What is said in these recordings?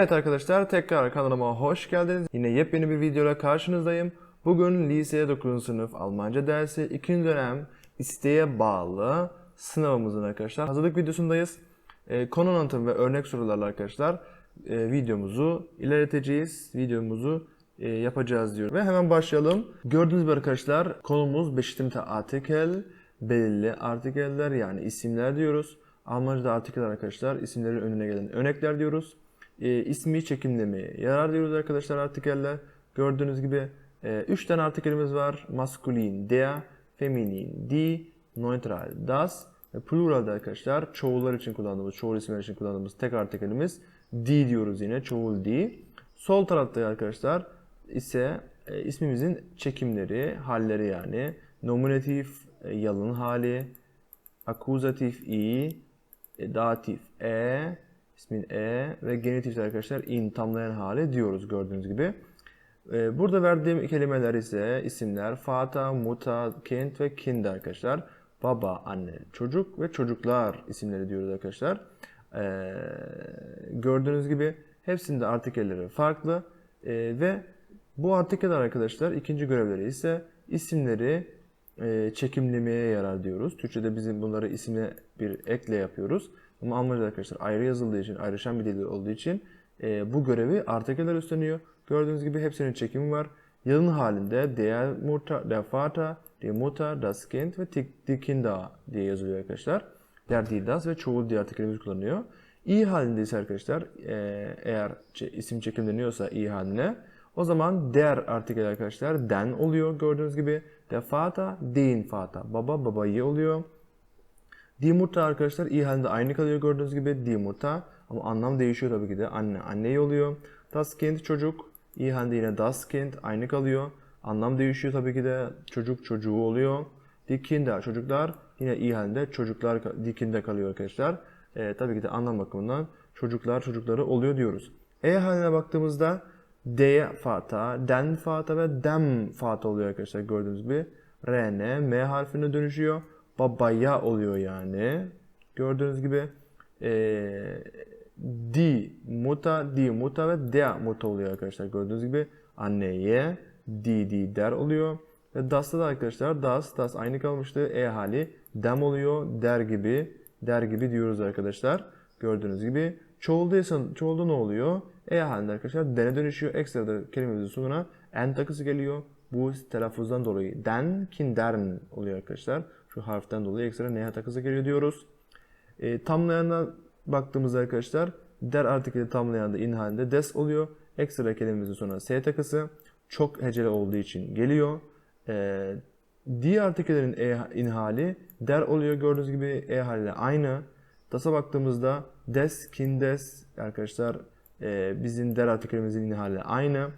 Evet arkadaşlar tekrar kanalıma hoş geldiniz. Yine yepyeni bir videoyla karşınızdayım. Bugün liseye 9. sınıf Almanca dersi 2. dönem isteğe bağlı sınavımızın arkadaşlar hazırlık videosundayız. Ee, konu anlatım ve örnek sorularla arkadaşlar e, videomuzu ilerleteceğiz. Videomuzu e, yapacağız diyor. Ve hemen başlayalım. Gördüğünüz gibi arkadaşlar konumuz bestimmte Artikel, belirli artikeller yani isimler diyoruz. Almanca'da artikeller arkadaşlar isimlerin önüne gelen örnekler diyoruz. E, ismi çekimlemeye yarar diyoruz arkadaşlar artikeller. Gördüğünüz gibi 3 tane artikelimiz var. Maskulin der, feminin die, neutral das ve pluralde arkadaşlar çoğullar için kullandığımız, çoğul isimler için kullandığımız tek artikelimiz die diyoruz yine çoğul die. Sol tarafta arkadaşlar ise e, ismimizin çekimleri, halleri yani nominatif e, yalın hali, akuzatif i, e, datif e, ismin e ve genitif arkadaşlar in tamlayan hali diyoruz gördüğünüz gibi. E, Burada verdiğim kelimeler ise isimler Fata, Muta, Kind ve Kind arkadaşlar. Baba, anne, çocuk ve çocuklar isimleri diyoruz arkadaşlar. E, gördüğünüz gibi hepsinde artikelleri farklı E, ve bu artikeller arkadaşlar ikinci görevleri ise isimleri çekimlemeye yarar diyoruz. Türkçe'de bizim bunları ismine bir ekle yapıyoruz. Ama Almanca'da arkadaşlar ayrı yazıldığı için, ayrışan bir dil olduğu için e, bu görevi artikeller üstleniyor. Gördüğünüz gibi hepsinin çekimi var. Yalın halinde der Mutter, der Vater, die Mutter, das Kind ve die- Kinder diye yazılıyor arkadaşlar. Der, die, das ve çoğul diye artikelimiz kullanılıyor. İyi halinde ise arkadaşlar e, eğer isim çekimleniyorsa iyi haline o zaman der artikel arkadaşlar den oluyor gördüğünüz gibi. Der Vater, den Vater. Baba babayı oluyor. Die Mutter arkadaşlar iyi halinde aynı kalıyor gördüğünüz gibi die Mutter ama anlam değişiyor tabii ki de anne anneyi oluyor. Das Kind çocuk iyi halinde yine das Kind aynı kalıyor. Anlam değişiyor tabii ki de çocuk çocuğu oluyor. Die çocuklar yine iyi halinde çocuklar die Kinder kalıyor arkadaşlar. Ee, tabii ki de anlam bakımından çocuklar çocukları oluyor diyoruz. E haline baktığımızda der Vater, den Vater ve dem Vater oluyor arkadaşlar gördüğünüz gibi. RN, M harfine dönüşüyor babaya oluyor yani. Gördüğünüz gibi eee di muta, di muta ve der muta oluyor arkadaşlar. Gördüğünüz gibi anneye di di der oluyor. Ve das'ta da arkadaşlar das, das aynı kalmıştı. E hali dem oluyor. Der gibi, der gibi diyoruz arkadaşlar. Gördüğünüz gibi. Çoğuldaysa, çoğulda ne oluyor? E halinde arkadaşlar dene dönüşüyor. Ekstra da kelimemizin sonuna en takısı geliyor. Bu telaffuzdan dolayı den, kindern oluyor arkadaşlar. Şu harften dolayı ekstra neha takısı geliyor diyoruz. E, tamlayana baktığımızda arkadaşlar der artikeli tamlayan da in halinde des oluyor. Ekstra kelimemizin sonuna s takısı çok heceli olduğu için geliyor. E, di artikellerin e in hali der oluyor gördüğünüz gibi e haliyle aynı. Das'a baktığımızda des, kindes arkadaşlar e, bizim der artikelimizin in hali aynı.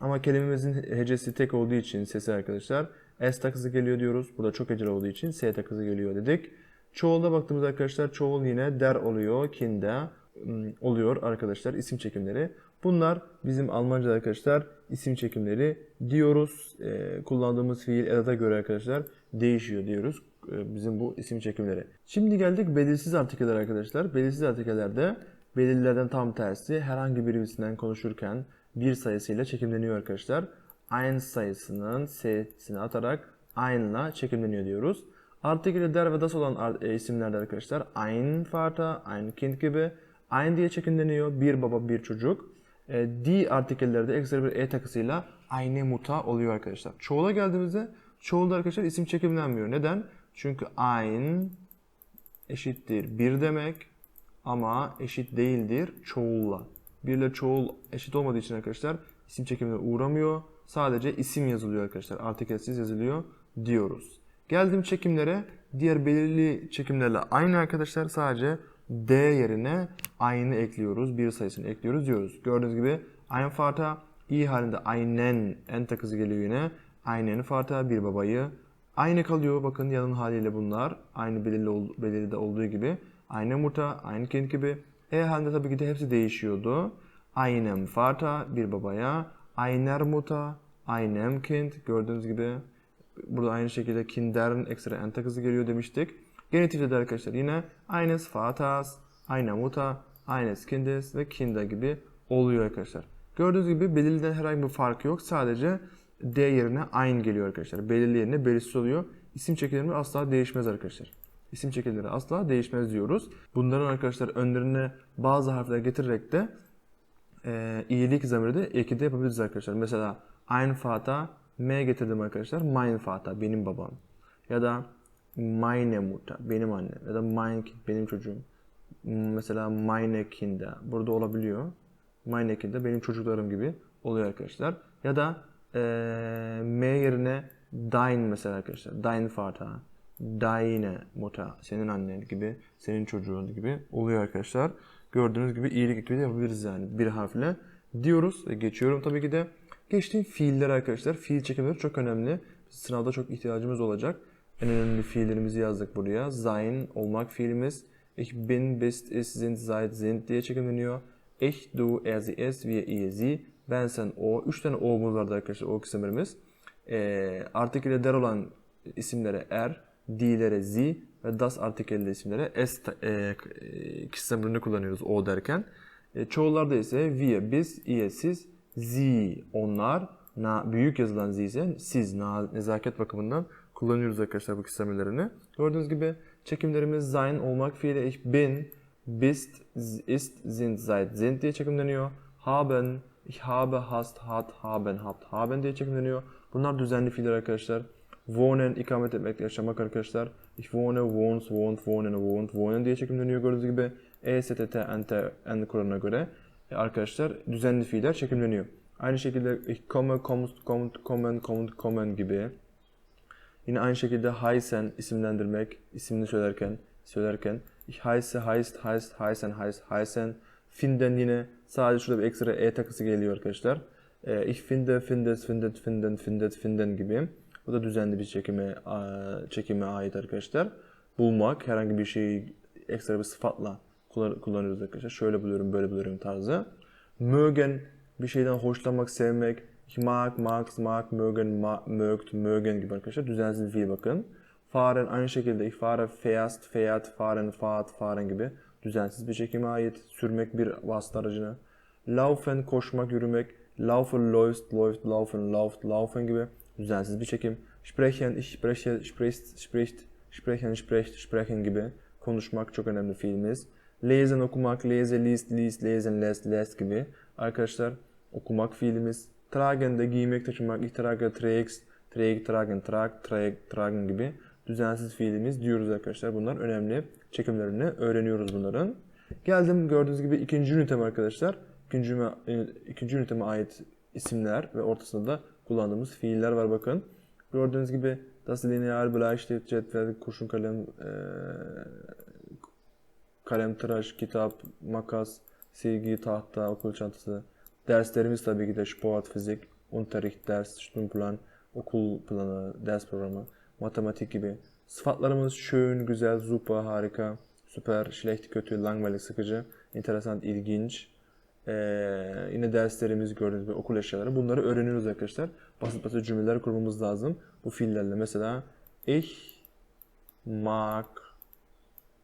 Ama kelimemizin hecesi tek olduğu için sesi arkadaşlar S takısı geliyor diyoruz. Burada çok heceli olduğu için S takısı geliyor dedik. Çoğulda baktığımızda arkadaşlar çoğul yine der oluyor, kinde ım, oluyor arkadaşlar isim çekimleri. Bunlar bizim Almanca'da arkadaşlar isim çekimleri diyoruz. Ee, kullandığımız fiil edata göre arkadaşlar değişiyor diyoruz e, bizim bu isim çekimleri. Şimdi geldik belirsiz artikeller arkadaşlar. Belirsiz artikellerde belirlilerden tam tersi herhangi birisinden konuşurken bir sayısıyla çekimleniyor arkadaşlar. Ein sayısının s'sini atarak ein'la çekimleniyor diyoruz. Artikeli der ve das olan e, isimlerde arkadaşlar ein Vater, ein Kind gibi ein diye çekimleniyor. Bir baba, bir çocuk. E, die artikellerde ekstra bir e takısıyla eine Mutter oluyor arkadaşlar. Çoğula geldiğimizde çoğulda arkadaşlar isim çekimlenmiyor. Neden? Çünkü ein eşittir bir demek ama eşit değildir çoğulla. Bir ile çoğul eşit olmadığı için arkadaşlar isim çekimine uğramıyor. Sadece isim yazılıyor arkadaşlar. Artikelsiz yazılıyor diyoruz. Geldiğim çekimlere diğer belirli çekimlerle aynı arkadaşlar. Sadece D yerine aynı ekliyoruz. Bir sayısını ekliyoruz diyoruz. Gördüğünüz gibi ein Vater i halinde aynen en takısı geliyor yine. Aynen Vater bir babayı. Aynı kalıyor bakın yanın haliyle bunlar. Aynı belirli, belirli olduğu gibi. Aynı Mutter, aynı Kind gibi. E halinde tabii ki de hepsi değişiyordu. Einem Vater bir babaya. Einer Mutter, einem Kind gördüğünüz gibi. Burada aynı şekilde Kindern ekstra en takısı geliyor demiştik. Genitifte de arkadaşlar yine eines Vaters, einer Mutter, eines Kindes ve Kinder gibi oluyor arkadaşlar. Gördüğünüz gibi belirliden herhangi bir farkı yok. Sadece D yerine ein geliyor arkadaşlar. Belirli yerine belirsiz oluyor. İsim çekimleri asla değişmez arkadaşlar. İsim çekimleri asla değişmez diyoruz. Bunların arkadaşlar önlerine bazı harfler getirerek de e, iyilik zamiri de eki yapabiliriz arkadaşlar. Mesela ein Vater M getirdim arkadaşlar. Mein Vater benim babam. Ya da meine Mutter benim annem. Ya da mein Kind benim çocuğum. Mesela meine Kinder burada olabiliyor. Meine Kinder benim çocuklarım gibi oluyor arkadaşlar. Ya da e, M yerine dein mesela arkadaşlar. Dein Vater, deine Mutter, senin annen gibi, senin çocuğun gibi oluyor arkadaşlar. Gördüğünüz gibi iyilik de yapabiliriz yani bir harfle diyoruz. E, Geçiyorum tabii ki de. Geçtiğim fiiller arkadaşlar. Fiil çekimleri çok önemli. Sınavda çok ihtiyacımız olacak. En önemli fiillerimizi yazdık buraya. Sein olmak fiilimiz. Ich bin, bist, ist, sind, seid, sind diye çekimleniyor. Ich, du, er, sie, es, wir, ihr, sie. Ben, sen, o. Üç tane o'muz vardı arkadaşlar o kısımlarımız. E, artiküle der olan isimlere er, di'lere zi ve das artikelli isimlere ta- e, e, kişi kullanıyoruz o derken. E, çoğullarda ise wir, biz, ihr, siz, sie, onlar, na, büyük yazılan zi ise siz, na, nezaket bakımından kullanıyoruz arkadaşlar bu kısamirlerini. Gördüğünüz gibi çekimlerimiz sein olmak fiili ich bin, bist, ist, sind, seid, sind diye çekimleniyor. Haben, ich habe, hast, hat, haben, habt, haben diye çekimleniyor. Bunlar düzenli fiiller arkadaşlar. Wohnen, ikamet etmek, yaşamak arkadaşlar. Ich wohne, wohnt, wohnt, wohnen, wohnt, wohnen diye çekimleniyor gördüğünüz gibi. E, S, T, T, N, T, N kuralına göre e, arkadaşlar düzenli fiiller çekimleniyor. Aynı şekilde ich komme, kommst, kommt, kommen, kommt, kommen gibi. Yine aynı şekilde heißen isimlendirmek, ismini söylerken, söylerken ich heiße, heißt, heißt, heißen, heißt, heißen. Finden yine sadece şurada bir ekstra e takısı geliyor arkadaşlar. E, ich finde, findet, findet, finden, findet, finden gibi. Bu da düzenli bir çekime, çekime ait arkadaşlar. Bulmak, herhangi bir şeyi ekstra bir sıfatla kullan- kullanıyoruz arkadaşlar. Şöyle buluyorum, böyle buluyorum tarzı. Mögen, bir şeyden hoşlanmak, sevmek. Mag, magst, mag, mögen, mögt, mögen gibi arkadaşlar. Düzensiz bir fiil bakın. Fahren aynı şekilde ich fahre, fährst, fährt, fahren, fahrt, fahren gibi düzensiz bir çekime ait. Sürmek bir vasıta aracını. Laufen, koşmak, yürümek. Laufen, läufst, läuft, laufen, lauft, laufen gibi düzensiz bir çekim. Sprechen, ich spreche, sprichst, spricht, sprechen, spricht, sprechen gibi konuşmak çok önemli fiilimiz. Lesen, okumak, lese, liest, liest, lesen, lässt, lässt gibi arkadaşlar okumak fiilimiz. Tragen de giymek, taşımak, ich trage, trägst, träg, tragen, trag, trag, tragen gibi düzensiz fiilimiz diyoruz arkadaşlar. Bunlar önemli çekimlerini öğreniyoruz bunların. Geldim gördüğünüz gibi ikinci ünitem arkadaşlar. İkinci, üniteme- ikinci üniteme ait isimler ve ortasında da kullandığımız fiiller var bakın. Gördüğünüz gibi das lineal, Bleistift, cetvel, kurşun kalem, eee, kalem, tıraş, kitap, makas, silgi, tahta, okul çantası. Derslerimiz tabii ki de sport, fizik, unterricht, ders, stundenplan, okul planı, ders programı, matematik gibi. Sıfatlarımız schön, güzel, super, harika, süper, schlecht, kötü, langweilig, sıkıcı, interessant, ilginç. Ee, yine derslerimiz gördüğünüz gibi okul eşyaları. Bunları öğreniyoruz arkadaşlar. Basit basit cümleler kurmamız lazım. Bu fiillerle mesela ich mag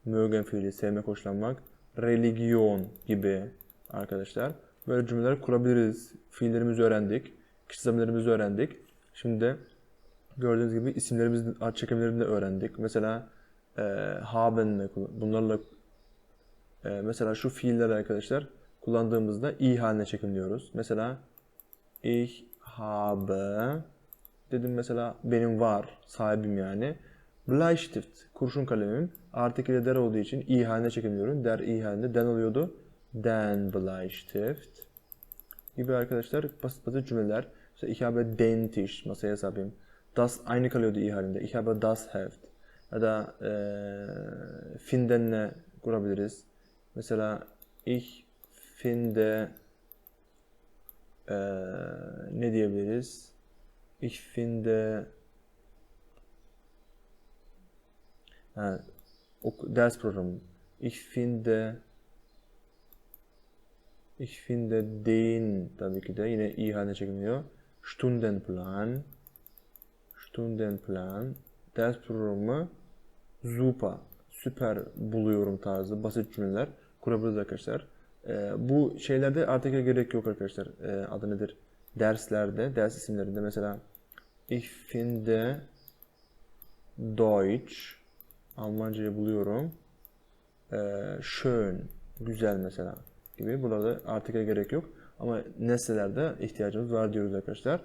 mögen fiili sevmek, hoşlanmak, religion gibi arkadaşlar. Böyle cümleler kurabiliriz. Fiillerimizi öğrendik. Kişi zamirlerimizi öğrendik. Şimdi gördüğünüz gibi isimlerimizin ad çekimlerini de öğrendik. Mesela e, kullan- bunlarla e, mesela şu fiiller arkadaşlar kullandığımızda i haline çekimliyoruz. Mesela ich habe dedim mesela benim var sahibim yani. Bleistift kurşun kalemim artiküle der olduğu için i haline çekimliyorum. Der i halinde den oluyordu. Den Bleistift gibi arkadaşlar basit basit cümleler. Mesela ich habe den Tisch masaya sahibim. Das aynı kalıyordu i halinde. Ich habe das Heft. Ya da eee findenle kurabiliriz. Mesela ich finde eee, ne diyebiliriz? Ich finde ha, ders programı. Ich finde Ich finde den tabii ki de yine i haline çekiliyor. Stundenplan Stundenplan ders programı super süper buluyorum tarzı basit cümleler kurabiliriz arkadaşlar. Ee, bu şeylerde artikle gerek yok arkadaşlar. Ee, adı nedir? Derslerde, ders isimlerinde mesela Ich finde Deutsch Almancayı buluyorum. Ee, schön, güzel mesela gibi. Burada artikle gerek yok. Ama nesnelerde ihtiyacımız var diyoruz arkadaşlar.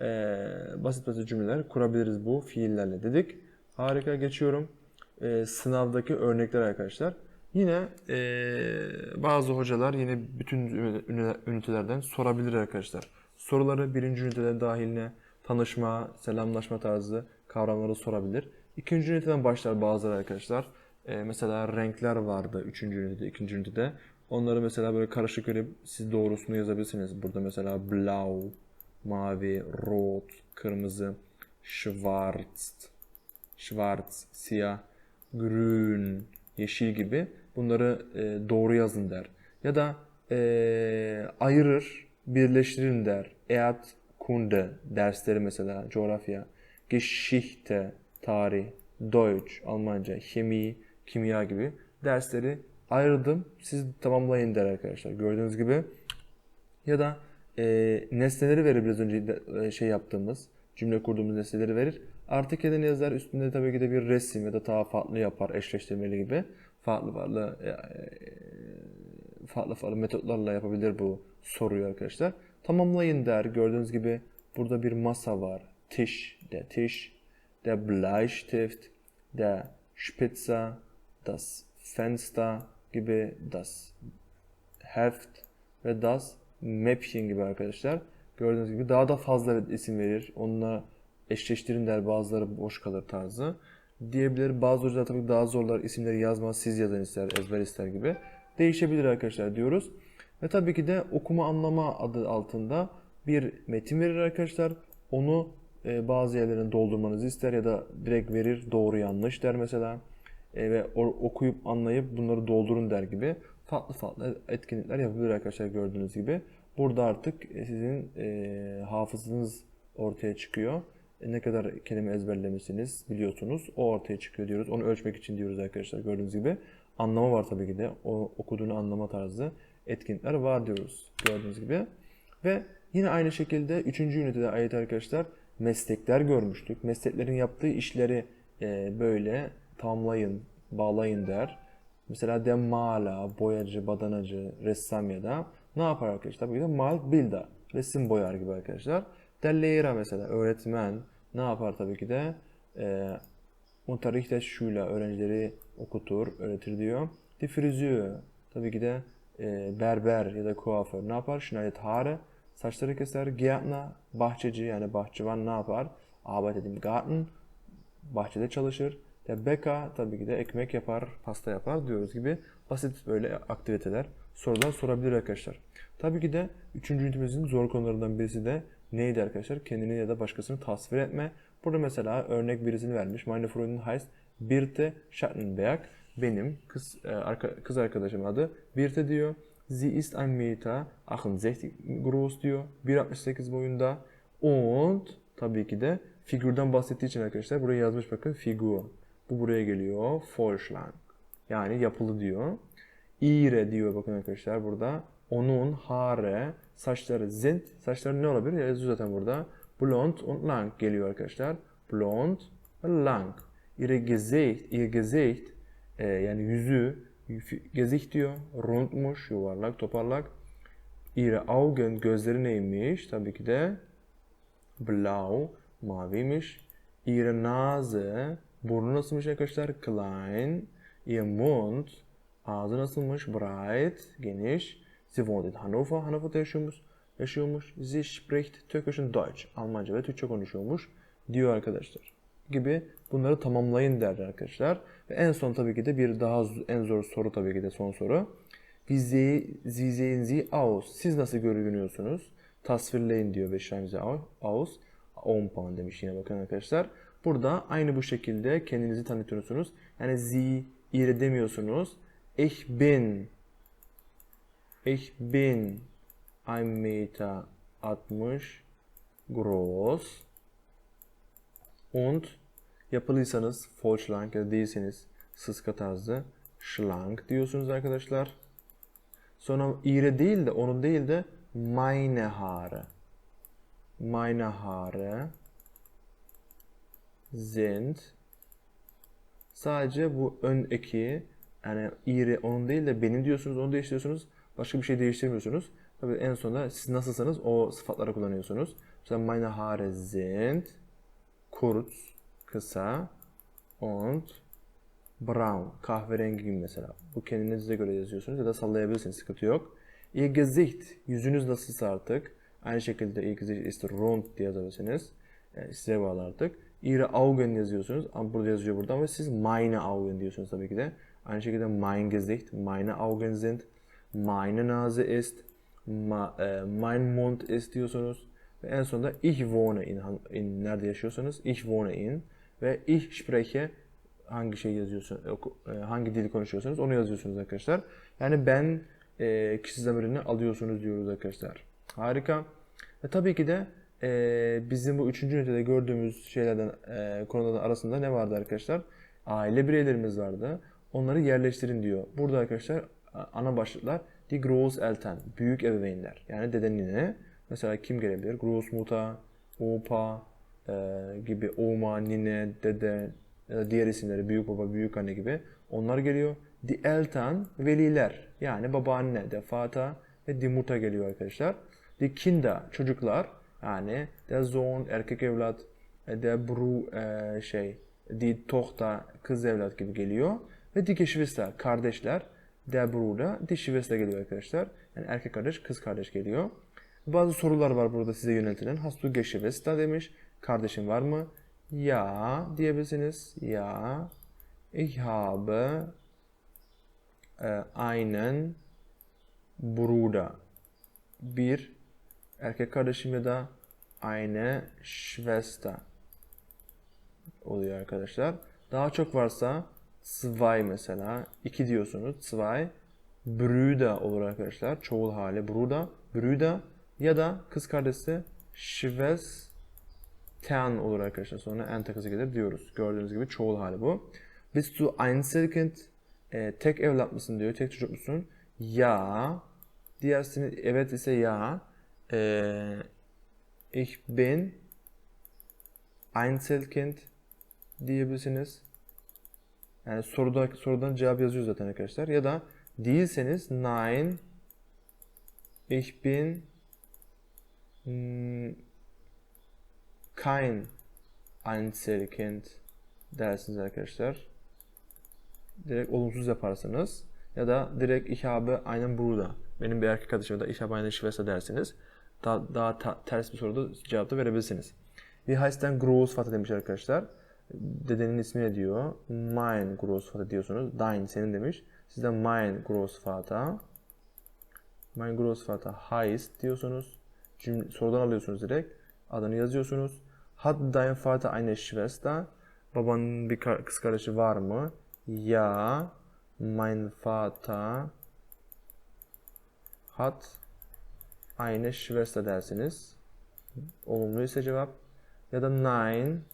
Ee, basit basit cümleler kurabiliriz bu fiillerle dedik. Harika geçiyorum. Ee, sınavdaki örnekler arkadaşlar. Yine ee, bazı hocalar yine bütün ünite- ünitelerden sorabilir arkadaşlar. Soruları birinci ünitede dahiline tanışma, selamlaşma tarzı kavramları sorabilir. İkinci üniteden başlar bazıları arkadaşlar. Ee, mesela renkler vardı üçüncü ünitede, ikinci ünitede. Onları mesela böyle karışık görüp siz doğrusunu yazabilirsiniz. Burada mesela blau, mavi, rot, kırmızı, schwarz, schwarz, siyah, grün, yeşil gibi bunları e, doğru yazın der. Ya da e, ayırır, birleştirin der. Eat, Kunde dersleri mesela coğrafya, Geschichte, tarih, Deutsch, Almanca, Chemie, kimya gibi dersleri ayırdım. Siz tamamlayın der arkadaşlar. Gördüğünüz gibi ya da e, nesneleri verir biraz önce de, e, şey yaptığımız cümle kurduğumuz nesneleri verir. Artık ne yazar üstünde tabii ki de bir resim ya da daha farklı yapar eşleştirmeli gibi farklı farklı e, e, farklı farklı metotlarla yapabilir bu soruyu arkadaşlar. Tamamlayın der. Gördüğünüz gibi burada bir masa var. Tisch, der Tisch, der Bleistift, der Spitzer, das Fenster gibi das Heft ve das Mäppchen gibi arkadaşlar. Gördüğünüz gibi daha da fazla isim verir. Onunla eşleştirin der bazıları boş kalır tarzı. Diyebilir. Bazı hocalar tabii daha zorlar isimleri yazmaz siz yazın ister ezber ister gibi. Değişebilir arkadaşlar diyoruz. Ve tabii ki de okuma anlama adı altında bir metin verir arkadaşlar. Onu e, bazı yerlerini doldurmanızı ister ya da direkt verir doğru yanlış der mesela. E, ve okuyup anlayıp bunları doldurun der gibi farklı farklı etkinlikler yapabilir arkadaşlar gördüğünüz gibi. Burada artık e, sizin e, hafızanız ortaya çıkıyor. Ne kadar kelime ezberlemişsiniz biliyorsunuz. O ortaya çıkıyor diyoruz. Onu ölçmek için diyoruz arkadaşlar gördüğünüz gibi. Anlama var tabii ki de. O okuduğunu anlama tarzı etkinlikler var diyoruz gördüğünüz gibi. Ve yine aynı şekilde 3. ünitede ait arkadaşlar meslekler görmüştük. Mesleklerin yaptığı işleri e, böyle tamamlayın, bağlayın der. Mesela de mala, boyacı, badanacı, ressam ya da ne yapar arkadaşlar? Ki de mal bilda, resim boyar gibi arkadaşlar. Der Lehrer mesela öğretmen ne yapar tabii ki de? E, Unterrichtet Schüler öğrencileri okutur, öğretir diyor. Die Friseur tabii ki de e, berber ya da kuaför ne yapar? Schneidet Haare saçları keser. Gärtner bahçeci yani bahçıvan ne yapar? Arbeitet im Garten bahçede çalışır. Der Bäcker tabii ki de ekmek yapar, pasta yapar diyoruz gibi basit böyle aktiviteler sorular sorabilir arkadaşlar. Tabii ki de 3. ünitemizin zor konularından birisi de neydi arkadaşlar? Kendini ya da başkasını tasvir etme. Burada mesela örnek birisini vermiş. Meine Freundin heißt Birte Schattenberg. Benim kız, e, arka- kız arkadaşım adı Birte diyor. Sie ist 1 Meter 68 groß diyor. 1.68 boyunda. Und tabii ki de figürden bahsettiği için arkadaşlar buraya yazmış bakın figür. Bu buraya geliyor. Vorschlag. Yani yapılı diyor. İre diyor bakın arkadaşlar burada. Onun Haare saçları sind. Saçları ne olabilir? Yazıyor zaten burada. Blond und lang geliyor arkadaşlar. Blond lang. Ihre Gesicht, ihr Gesicht e, yani yüzü Gesicht diyor. Rundmuş, yuvarlak, toparlak. Ihre Augen, gözleri neymiş? Tabii ki de blau, maviymiş. Ihre Nase, burnu nasılmış arkadaşlar? Klein. Ihr Mund, ağzı nasılmış? Breit, geniş. Sie wohnt in Hannover, Hannover'da yaşıyormuş. yaşıyormuş. Sie spricht Türkisch und Deutsch, Almanca ve Türkçe konuşuyormuş diyor arkadaşlar. Gibi bunları tamamlayın derler arkadaşlar. Ve en son tabii ki de bir daha z- en zor soru tabii ki de son soru. Wie sehen sie aus? Siz nasıl görünüyorsunuz? Tasvirleyin diyor schreiben sie au- aus. 10 puan demiş yine bakın arkadaşlar. Burada aynı bu şekilde kendinizi tanıtıyorsunuz. Yani sie, ihre demiyorsunuz. Ich bin Ich bin 1 Meter 60 groß und yapılıysanız Vollschlank ya da değilseniz sıska tarzı schlank diyorsunuz arkadaşlar. Sonra ihre değil de onun değil de meine Haare. Meine Haare sind sadece bu ön eki yani ihre onun değil de benim diyorsunuz onu değiştiriyorsunuz. Başka bir şey değiştirmiyorsunuz. Tabii en sonunda siz nasılsanız o sıfatları kullanıyorsunuz. Mesela meine Haare sind kurz, kısa und brown, kahverengi gibi mesela. Bu kendinize göre yazıyorsunuz ya da sallayabilirsiniz, sıkıntı yok. Ihr Gesicht, yüzünüz nasılsa artık. Aynı şekilde Ihr Gesicht ist rund diye yazabilirsiniz. Yani size bağlı artık. Ihre Augen yazıyorsunuz. Ama burada yazıyor burada ama siz meine Augen diyorsunuz tabii ki de. Aynı şekilde mein Gesicht, meine Augen sind, meine Nase ist, ma, e, mein Mund ist diyorsunuz. Ve en sonunda ich wohne in, in nerede yaşıyorsanız ich wohne in ve ich spreche hangi şey yazıyorsun, e, hangi dili konuşuyorsanız onu yazıyorsunuz arkadaşlar. Yani ben e, kişi zamirini alıyorsunuz diyoruz arkadaşlar. Harika. Ve tabii ki de e, bizim bu üçüncü ünitede gördüğümüz şeylerden, e, konulardan arasında ne vardı arkadaşlar? Aile bireylerimiz vardı. Onları yerleştirin diyor. Burada arkadaşlar ana başlıklar die Großeltern, büyük ebeveynler. Yani dede nine. Mesela kim gelebilir? Großmutter, Opa e, gibi Oma, nine, dede, ya da diğer isimleri büyük baba, büyük anne gibi onlar geliyor. Die Eltern veliler yani babaanne, der Vater ve die Mutter geliyor arkadaşlar. Die Kinder çocuklar yani der Sohn erkek evlat, der Bru e, şey, die Tochter kız evlat gibi geliyor. Ve die Geschwister kardeşler, der Bruder, die Schwester geliyor arkadaşlar. Yani erkek kardeş, kız kardeş geliyor. Bazı sorular var burada size yöneltilen. Hast du demiş. Kardeşin var mı? Ja diyebilirsiniz. Ja. Ich habe e, einen Bruder. Bir erkek kardeşim ya da eine Schwester oluyor arkadaşlar. Daha çok varsa zwei mesela. iki diyorsunuz. Zwei. Brüder olur arkadaşlar. Çoğul hali. Bruder. Brüder. Ya da kız kardeşi Schwestern olur arkadaşlar. Sonra en takısı gelir diyoruz. Gördüğünüz gibi çoğul hali bu. Bist du Einzelkind? E, tek evlat mısın diyor. Tek çocuk musun? Ya. Diğersini evet ise ya. E, ich bin Einzelkind diyebilirsiniz. Yani soruda, sorudan cevap yazıyor zaten arkadaşlar. Ya da değilseniz nein ich bin kein Einzelkind dersiniz arkadaşlar. Direkt olumsuz yaparsınız. Ya da direkt ich habe einen Bruder. Benim bir erkek ya da ich habe eine Schwester dersiniz. Daha, daha ta- ters bir soruda cevap da verebilirsiniz. Wie heißt dein Großvater demiş arkadaşlar. Dedenin ismi ne diyor? Mein Großvater diyorsunuz. Dein senin demiş. Siz de mein Großvater. Mein Großvater heißt diyorsunuz. Cümle, sorudan alıyorsunuz direkt. Adını yazıyorsunuz. Hat dein Vater eine Schwester? Babanın bir kız kardeşi var mı? Ja, mein Vater hat eine Schwester dersiniz. Olumlu ise cevap. Ya da nein,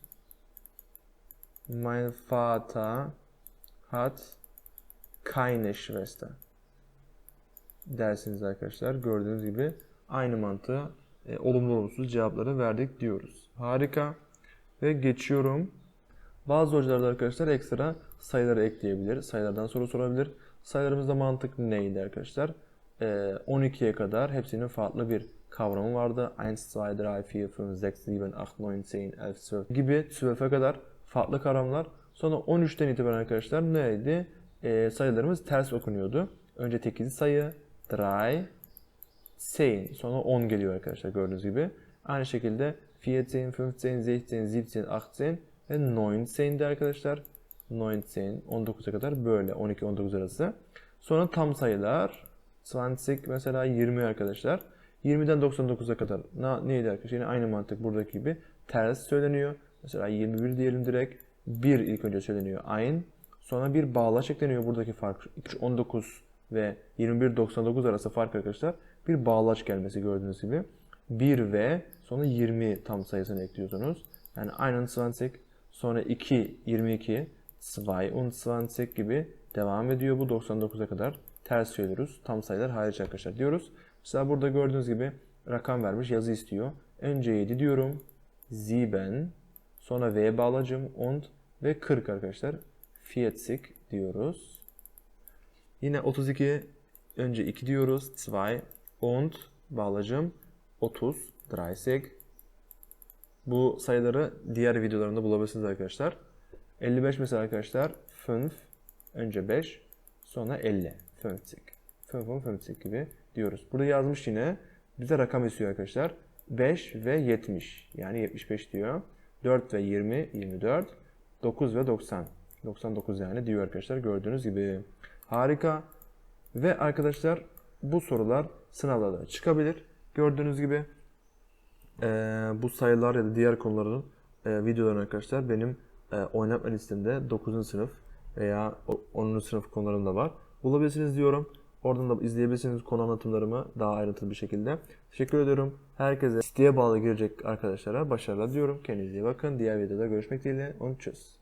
mein Vater hat keine Schwester dersiniz arkadaşlar. Gördüğünüz gibi aynı mantığı e, olumlu olumsuz cevapları verdik diyoruz. Harika. Ve geçiyorum. Bazı hocalar da arkadaşlar ekstra sayıları ekleyebilir. Sayılardan soru sorabilir. Sayılarımızda mantık neydi arkadaşlar? Ee, 12'ye kadar hepsinin farklı bir kavramı vardı. 1, 2, 3, 4, 5, 6, 7, 8, 9, 10, 11, 12 gibi 12'e kadar farklı kavramlar. Sonra 13'ten itibaren arkadaşlar neydi? Ee, sayılarımız ters okunuyordu. Önce tekizli sayı, 3, 10, sonra 10 geliyor arkadaşlar gördüğünüz gibi. Aynı şekilde 14, 15, 16, 17, 18 ve 19'de arkadaşlar. 19, 19'a kadar böyle 12-19 arası. Sonra tam sayılar 20 mesela 20 arkadaşlar. 20'den 99'a kadar neydi arkadaşlar? Yine aynı mantık buradaki gibi ters söyleniyor. Mesela 21 diyelim direkt. 1 ilk önce söyleniyor. Aynı. Sonra bir bağlaç ekleniyor. Buradaki fark 19 ve 21-99 arası fark arkadaşlar. Bir bağlaç gelmesi gördüğünüz gibi. 1 ve sonra 20 tam sayısını ekliyorsunuz. Yani aynen 20 sonra 2 22 22 gibi devam ediyor. Bu 99'a kadar ters söylüyoruz. Tam sayılar hariç arkadaşlar diyoruz. Mesela burada gördüğünüz gibi rakam vermiş yazı istiyor. Önce 7 diyorum. Sieben. Sonra V bağlacım und ve 40 arkadaşlar. 40 diyoruz. Yine 32 önce 2 diyoruz. 2 und bağlacım 30 30. Bu sayıları diğer videolarımda bulabilirsiniz arkadaşlar. 55 mesela arkadaşlar 5 önce 5 sonra 50 50 50 50 gibi diyoruz. Burada yazmış yine bize rakam istiyor arkadaşlar. 5 ve 70 yani 75 diyor. 4 ve 20 24 9 ve 90 99 yani diyor arkadaşlar gördüğünüz gibi. Harika. Ve arkadaşlar bu sorular sınavlarda çıkabilir. Gördüğünüz gibi eee, bu sayılar ya da diğer konuların eee videolarını arkadaşlar benim eee oynatma listemde 9. sınıf veya o- 10. sınıf konularımda var. Bulabilirsiniz diyorum. Oradan da izleyebilirsiniz konu anlatımlarımı daha ayrıntılı bir şekilde. Teşekkür ediyorum. Herkese isteğe bağlı girecek arkadaşlara başarılar diyorum. Kendinize iyi bakın. Diğer videoda görüşmek dileğiyle. Und tschüss.